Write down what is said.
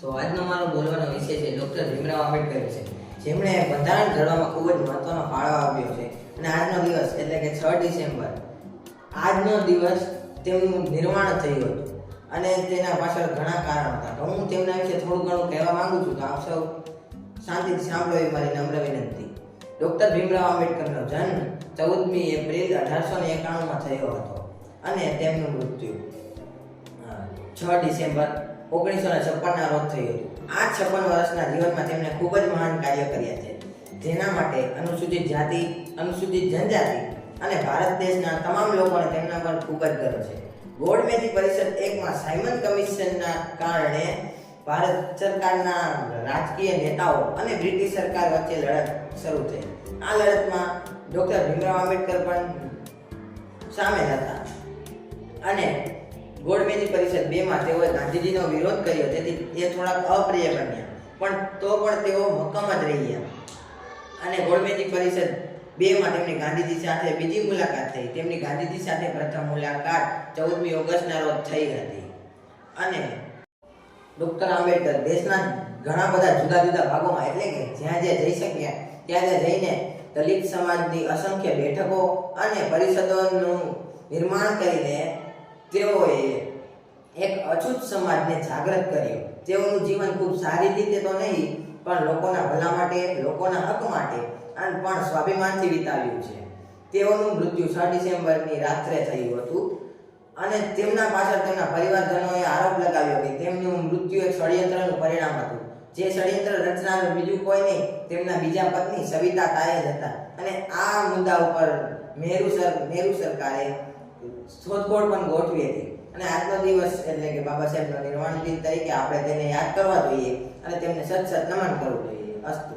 તો આજનો મારો બોલવાનો વિષય છે ડૉક્ટર ભીમરાવ આંબેડકર છે જેમણે બંધારણ ઘડવામાં ખૂબ જ મહત્વનો ફાળો આપ્યો છે. અને આજનો દિવસ એટલે કે છ ડિસેમ્બર, આજનો દિવસ તેમનું નિર્માણ થયું હતું. અને તેના પાછળ ઘણા કારણ હતા. તો હું તેમના વિશે થોડું ઘણું કહેવા માંગુ છું તો આપ સૌ શાંતિથી સાંભળો એ મારી નમ્ર વિનંતી. ડૉક્ટર ભીમરાવ આંબેડકરનો જન્મ ચૌદમી એપ્રિલ અઢારસો ને એકાણુંમાં થયો હતો. અને તેમનું મૃત્યુ છ ડિસેમ્બર ઓગણીસો ને છપ્પનના રોજ થયું હતું. આ છપ્પન વર્ષના જીવનમાં તેમણે ખૂબ જ મહાન કાર્ય કર્યા છે. જેના માટે અનુસૂચિત જાતિ, અનુસૂચિત જનજાતિ અને ભારત દેશના તમામ લોકોને તેમના પર ખૂબ જ ગર્વ છે. ગોળમેજી પરિષદ એકમાં સાયમન કમિશનના કારણે ભારત સરકારના રાજકીય નેતાઓ અને બ્રિટિશ સરકાર વચ્ચે લડત શરૂ થઈ. આ લડતમાં ડૉક્ટર ભીમરાવ આંબેડકર પણ સામેલ હતા. અને ગોળમેજી પરિષદ બેમાં તેઓએ ગાંધીજીનો વિરોધ કર્યો, તેથી એ થોડાક અપ્રિય બન્યા. પણ તો પણ તેઓ મક્કમ જ રહ્યા. અને ગોળમેજી પરિષદ બેમાં તેમની ગાંધીજી સાથે બીજી મુલાકાત થઈ. તેમની ગાંધીજી સાથે પ્રથમ મુલાકાત ચૌદમી ઓગસ્ટના રોજ થઈ હતી. અને ડૉક્ટર આંબેડકર દેશના ઘણા બધા જુદા જુદા ભાગોમાં, એટલે કે જ્યાં જ્યાં જઈ શક્યા, ત્યાં ત્યાં જઈને દલિત સમાજની અસંખ્ય બેઠકો અને પરિષદોનું નિર્માણ કરીને તેઓએ એક અછૂત સમાજને જાગૃત કર્યો. તેઓનું જીવન ખૂબ સારી રીતે તો નહીં, પણ લોકોના ભલા માટે, લોકોના હક માટે અને પણ સ્વાભિમાનથી વિતાવ્યું છે. તેઓનું મૃત્યુ છ ડિસેમ્બરની રાત્રે થયું હતું અને તેમના પાછળ તેમના પરિવારજનોએ આરોપ લગાવ્યો કે તેમનું મૃત્યુ એક ષડયંત્રનું પરિણામ હતું. જે ષડયંત્ર રચનાનું બીજું કોઈ નહીં, તેમના બીજા પત્ની સવિતા તાએ જ હતા. અને આ મુદ્દા ઉપર મેરુ સર, મેરુ સરકારે શોધખોળ પણ ગોઠવી હતી. અને આજનો દિવસ એટલે કે બાબા સાહેબનો નિર્વાણ દિન તરીકે આપણે તેને યાદ કરવા જોઈએ અને તેમને સત સત નમન કરવું જોઈએ. અસ્તુ.